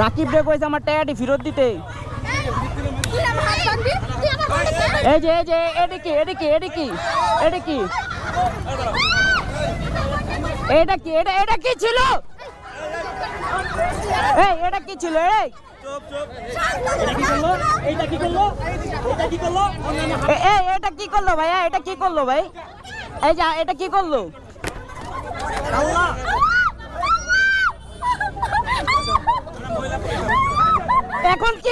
রাকিব রে কইছে আমার টায়াটি ফেরত দিতে। এই যে এই যে এটা কি এটা কি এটা কি এটা কি? এটা কি এটা এটা কি ছিল? এই এটা কি ছিল এই? এইটা কি করল? এইটা কি করল? এ- এই এটা কি করল ভাইয়া? এটা কি করল ভাই? এই যে এটা কি করল? এখন কি করবেন আপনারা আরে উঠাবো আরে ব্যাগ নিয়ে গেছে রে ভাই বড় ব্যাগ নিয়ে গেছে বড় ব্যাগ নিয়ে গেছে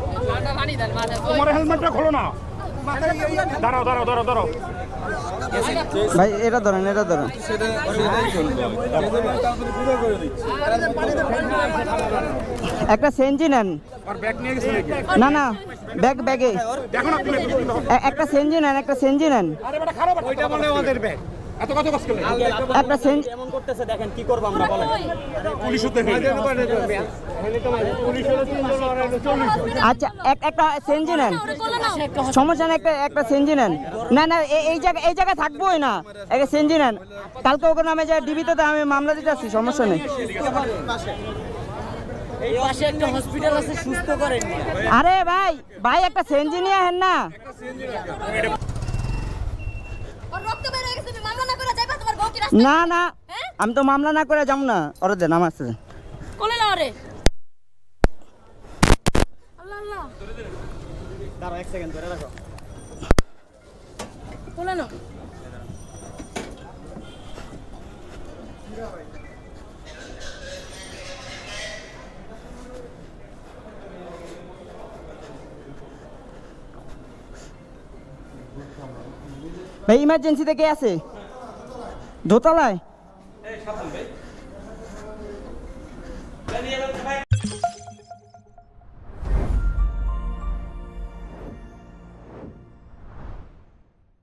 তোমার হেলমেটটা খোলো না। দাঁড়াও দাঁড়াও দাঁড়াও দাঁড়াও। ভাই এটা ধরেন এটা ধরেন। একটা সেঞ্জি নেন। আর ব্যাগ নিয়ে গেছে নাকি না না ব্যাগ ব্যাগে একটা সেঞ্জি নেন একটা সেঞ্জি নেন। আরে বেটা খারাপ ওইটা বলে আমাদের ব্যাগ। এত কত কষ্ট করলে একটা সেঞ্জি এমন করতেছে দেখেন কি করব আমরা বলেন। পুলিশ হতে আচ্ছা একটা সেঞ্জি নেন। সমস্যা নেই একটা একটা সেঞ্জি নেন। না না এই জায়গা এই জায়গায় থাকবোই না। একটা সেঞ্জি নেন। কালকে ওকে নামে যায় ডিবিতে তো আমি মামলা দিতে আসছি সমস্যা নেই। এই পাশে একটা হসপিটাল আছে সুস্থ করেন। আরে ভাই ভাই একটা সেঞ্জি নিয়ে হেন না। রক্ত বের হয়ে গেছে তুমি মামলা না করে যাইবা তোমার বউ কি রাস্তা না না? আমি তো মামলা না করে যাব না। ওরা দেন আমার সাথে। কোলে নাও রে। আল্লাহ আল্লাহ। দাঁড়াও এক সেকেন্ড ধরে রাখো। কোলে নাও। ভাই ইমার্জেন্সিতে কে আছে? দোতলায়?